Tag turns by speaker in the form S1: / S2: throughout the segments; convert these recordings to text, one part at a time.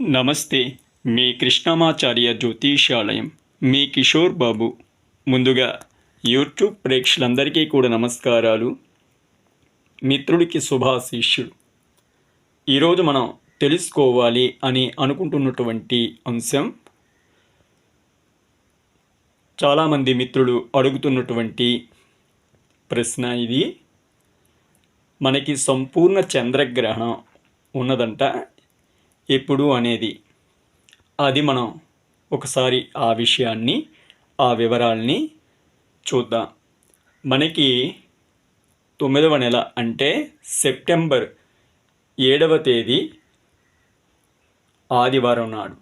S1: నమస్తే మీ కృష్ణమాచార్య జ్యోతిషాలయం మీ కిషోర్ బాబు. ముందుగా యూట్యూబ్ ప్రేక్షకులందరికీ కూడా నమస్కారాలు. మిత్రుడికి శుభాశీష్యుడు ఈరోజు మనం తెలుసుకోవాలి అని అనుకుంటున్నటువంటి అంశం చాలామంది మిత్రులు అడుగుతున్నటువంటి ప్రశ్న ఇది. మనకి సంపూర్ణ చంద్రగ్రహణం ఉన్నదంట. ఎప్పుడు అనేది. అది మనం ఒకసారి ఆ విషయాన్ని ఆ వివరాల్ని చూద్దాం. మనకి తొమ్మిదవ నెల అంటే సెప్టెంబర్ ఏడవ తేదీ ఆదివారం నాడు.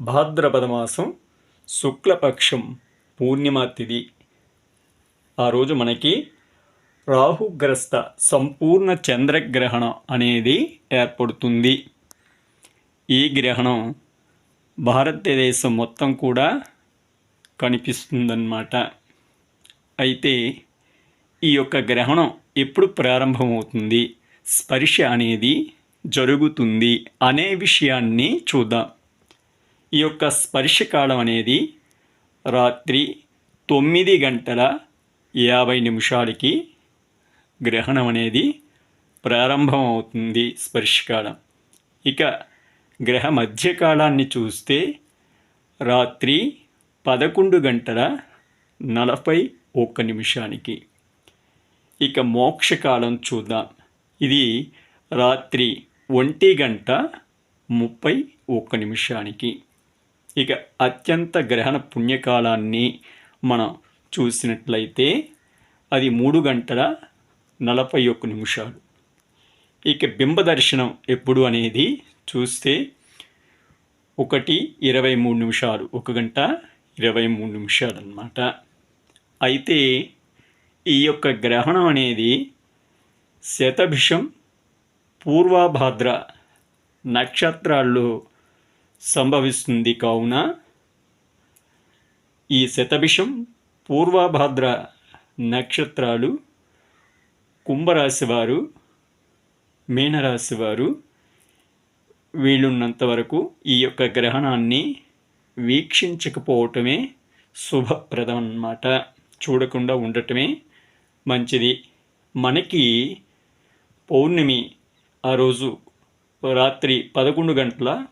S1: భాద్రపద మాసం శుక్లపక్షం పూర్ణిమ తిథి ఆ రోజు మనకి రాహుగ్రస్త సంపూర్ణ చంద్రగ్రహణం అనేది ఏర్పడుతుంది. ఈ గ్రహణం భారతదేశం మొత్తం కూడా కనిపిస్తుందన్నమాట. అయితే ఈ యొక్క గ్రహణం ఎప్పుడు ప్రారంభమవుతుంది? స్పర్శ అనేది జరుగుతుంది అనే విషయాన్ని చూద్దాం. ఈ యొక్క స్పర్శ కాలం అనేది రాత్రి తొమ్మిది గంటల యాభై నిమిషాలకి గ్రహణం అనేది ప్రారంభం అవుతుంది స్పర్శకాలం ఇక గ్రహ మధ్యకాలాన్ని చూస్తే రాత్రి పదకొండు గంటల నలభై ఒక్క నిమిషానికి. ఇక మోక్షకాలం చూద్దాం. ఇది రాత్రి ఒంటి గంట ముప్పై ఒక్క నిమిషానికి. ఇక అత్యంత గ్రహణ పుణ్యకాలాన్ని మనం చూసినట్లయితే అది మూడు గంటల నలభై ఒక్క నిమిషాలు. ఇక బింబ దర్శనం ఎప్పుడు అనేది చూస్తే ఒకటి ఇరవై మూడు నిమిషాలు ఒక గంట ఇరవై మూడు నిమిషాలు అన్నమాట. అయితే ఈ యొక్క గ్రహణం అనేది శతభిషం పూర్వభాద్ర నక్షత్రాల్లో సంభవిస్తుంది కావున ఈ శతభిషం పూర్వభాద్ర నక్షత్రాలు కుంభరాశి వారు మీనరాశి వారు వీలున్నంత వరకు ఈ యొక్క గ్రహణాన్ని వీక్షించకపోవటమే శుభప్రదం అన్నమాట చూడకుండా ఉండటమే మంచిది. మనకి పౌర్ణమి ఆ రోజు రాత్రి పదకొండు గంటల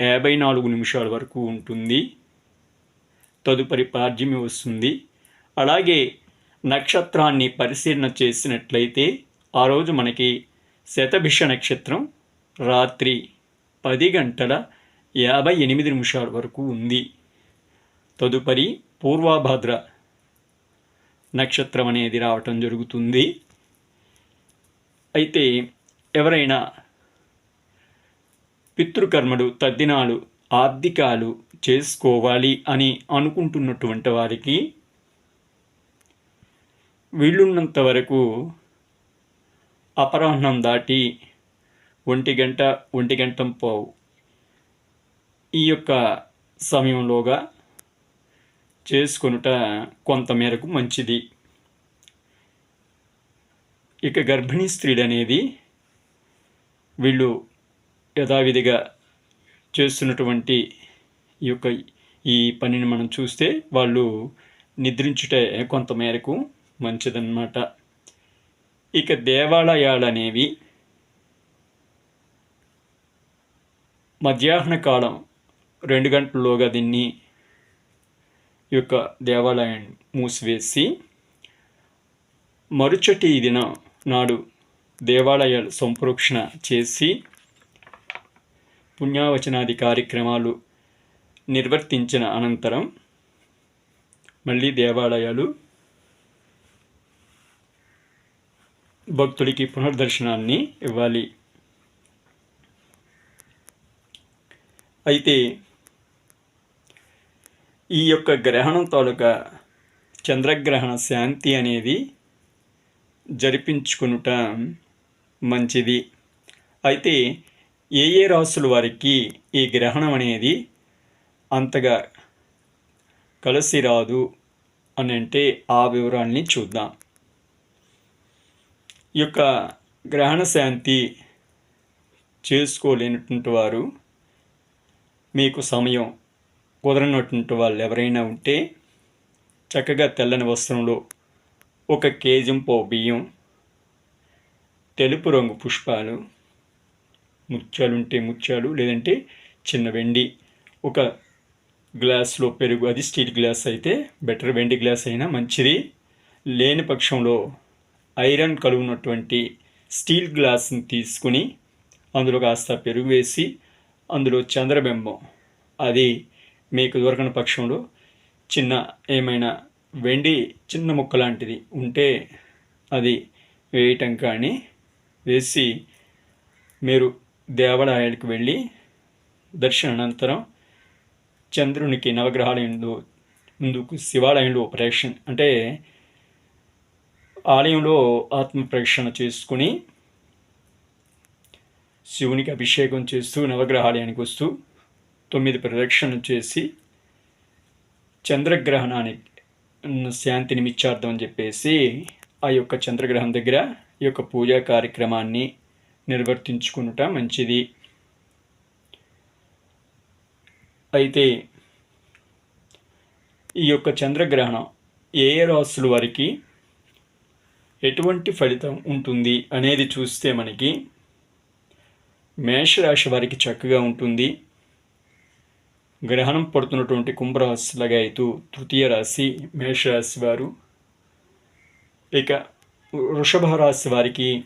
S1: యాభై నాలుగు నిమిషాల వరకు ఉంటుంది. తదుపరి పార్జమి వస్తుంది. అలాగే నక్షత్రాన్ని పరిశీలన చేసినట్లయితే ఆ రోజు మనకి శతభిష నక్షత్రం రాత్రి పది గంటల యాభై ఎనిమిది నిమిషాల వరకు ఉంది. తదుపరి పూర్వాభద్ర నక్షత్రం అనేది రావటం జరుగుతుంది. అయితే ఎవరైనా పితృకర్మలు తద్దినాలు ఆర్థికాలు చేసుకోవాలి అని అనుకుంటున్నటువంటి వారికి వీళ్ళున్నంత వరకు అపరాహ్నం దాటి ఒంటి గంట ఒంటి గంట పోవు. ఈ యొక్క సమయంలోగా చేసుకొనుట కొంతమేరకు మంచిది. ఇక గర్భిణీ స్త్రీలు అనేది వీళ్ళు యథావిధిగా చేస్తున్నటువంటి ఈ యొక్క ఈ పనిని మనం చూస్తే వాళ్ళు నిద్రించుటే కొంతమేరకు మంచిదన్నమాట. ఇక దేవాలయాలు అనేవి మధ్యాహ్న కాలం రెండు గంటల్లోగా దీన్ని ఈ యొక్క దేవాలయాన్ని మూసివేసి మరుచటి దిన నాడు దేవాలయాలు సంప్రోక్షణ చేసి పుణ్యావచనాది కార్యక్రమాలు నిర్వర్తించిన అనంతరం మళ్ళీ దేవాలయాలు భక్తుడికి పునర్దర్శనాన్ని ఇవ్వాలి. అయితే ఈ యొక్క గ్రహణం తాలూకా చంద్రగ్రహణ శాంతి అనేది జరిపించుకునుట మంచిది. అయితే ఏ ఏ రాసుల వారికి ఈ గ్రహణం అనేది అంతగా కలిసి రాదు అని అంటే ఆ వివరాల్ని చూద్దాం. ఈ యొక్క గ్రహణ శాంతి చేసుకోలేనటువంటి వారు మీకు సమయం కుదరనటువంటి వాళ్ళు ఎవరైనా ఉంటే చక్కగా తెల్లని వస్త్రంలో ఒక కేజింపో బియ్యం తెలుపు రంగు పుష్పాలు ముత్యాలు ఉంటే ముత్యాలు లేదంటే చిన్న వెండి ఒక గ్లాస్లో పెరుగు అది స్టీల్ గ్లాస్ అయితే బెటర్ వెండి గ్లాస్ అయినా మంచిది. లేని పక్షంలో ఐరన్ కలుగునటువంటి స్టీల్ గ్లాస్ని తీసుకుని అందులో కాస్త పెరుగు వేసి అందులో చంద్రబింబం. అది మీకు దొరకని పక్షంలో చిన్న ఏమైనా వెండి చిన్న ముక్క లాంటిది ఉంటే అది వేయటం కానీ వేసి మీరు దేవాలయాలకు వెళ్ళి దర్శనానంతరం చంద్రునికి నవగ్రహాలయంలో ముందుకు శివాలయంలో ప్రదక్షిణ అంటే ఆలయంలో ఆత్మ ప్రేక్షణ చేసుకుని శివునికి అభిషేకం చేస్తూ నవగ్రహాలయానికి వస్తూ తొమ్మిది ప్రదక్షిణలు చేసి చంద్రగ్రహణానికి శాంతి నిమిత్తార్థం అని చెప్పేసి ఆ యొక్క చంద్రగ్రహం దగ్గర ఈ యొక్క పూజా కార్యక్రమాన్ని నిర్వర్తించుకునుట మంచిది. అయితే ఈ యొక్క చంద్రగ్రహణం ఏ ఏ రాసుల వారికి ఎటువంటి ఫలితం ఉంటుంది అనేది చూస్తే మనకి మేషరాశి వారికి చక్కగా ఉంటుంది. గ్రహణం పడుతున్నటువంటి కుంభరాశి అయితే తృతీయ రాశి మేషరాశి వారు. ఇక వృషభ రాశి వారికి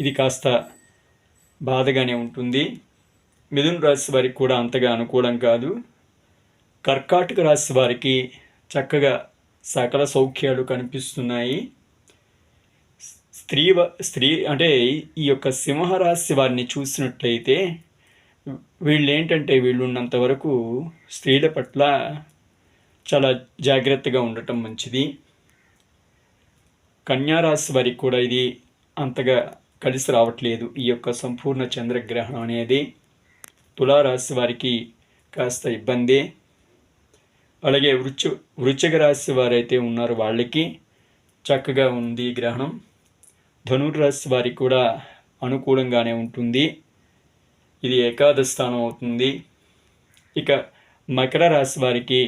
S1: ఇది కాస్త బాధగానే ఉంటుంది. మిథున రాశి వారికి కూడా అంతగా అనుకూలం కాదు. కర్కాటక రాశి వారికి చక్కగా సకల సౌఖ్యాలు కనిపిస్తున్నాయి. స్త్రీ స్త్రీ అంటే ఈ యొక్క సింహరాశి వారిని చూసినట్లయితే వీళ్ళు ఏంటంటే వీళ్ళు ఉన్నంత వరకు స్త్రీల పట్ల చాలా జాగ్రత్తగా ఉండటం మంచిది. కన్యారాశి వారికి కూడా ఇది అంతగా కలిసి రావట్లేదు. ఈ యొక్క సంపూర్ణ చంద్రగ్రహణం అనేది తులారాశి వారికి కాస్త ఇబ్బంది. అలాగే వృచ్చ వృచ్చిక రాశి వారైతే ఉన్నారు వాళ్ళకి చక్కగా ఉంది ఈ గ్రహణం. ధనుర్రాశి వారికి కూడా అనుకూలంగానే ఉంటుంది. ఇది ఏకాదశ స్థానం అవుతుంది. ఇక మకర రాశి వారికి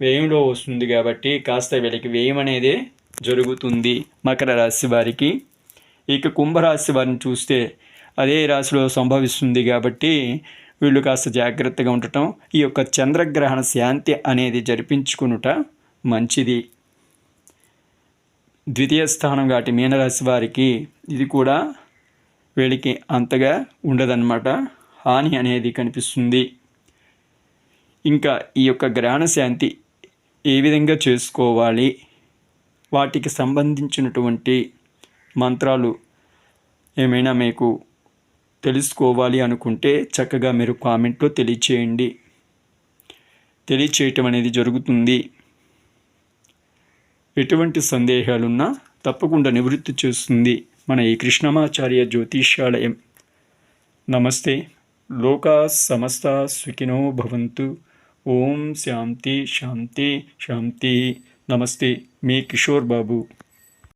S1: వ్యయంలో వస్తుంది కాబట్టి కాస్త వీళ్ళకి వ్యయం అనేది జరుగుతుంది మకర రాశి వారికి. ఇక కుంభరాశి వారిని చూస్తే అదే రాశిలో సంభవిస్తుంది కాబట్టి వీళ్ళు కాస్త జాగ్రత్తగా ఉండటం ఈ యొక్క చంద్రగ్రహణ శాంతి అనేది జరిపించుకునుట మంచిది. ద్వితీయ స్థానం కాబట్టి మీనరాశి వారికి ఇది కూడా వీళ్ళకి అంతగా ఉండదన్నమాట. హాని అనేది కనిపిస్తుంది. ఇంకా ఈ యొక్క గ్రహణ శాంతి ఏ విధంగా చేసుకోవాలి? వాటికి సంబంధించినటువంటి మంత్రాలు ఏమైనా మీకు తెలుసుకోవాలి అనుకుంటే చక్కగా మీరు కామెంట్లో తెలియచేయండి. తెలియచేయటం అనేది జరుగుతుంది. ఎటువంటి సందేహాలున్నా తప్పకుండా నివృత్తి చేస్తుంది మన ఈ కృష్ణమాచార్య జ్యోతిష్యాలయం. నమస్తే. లోకా సమస్త సుఖినో భవంతు. ఓం శాంతి శాంతి శాంతి. నమస్తే. మీ కిషోర్ బాబు.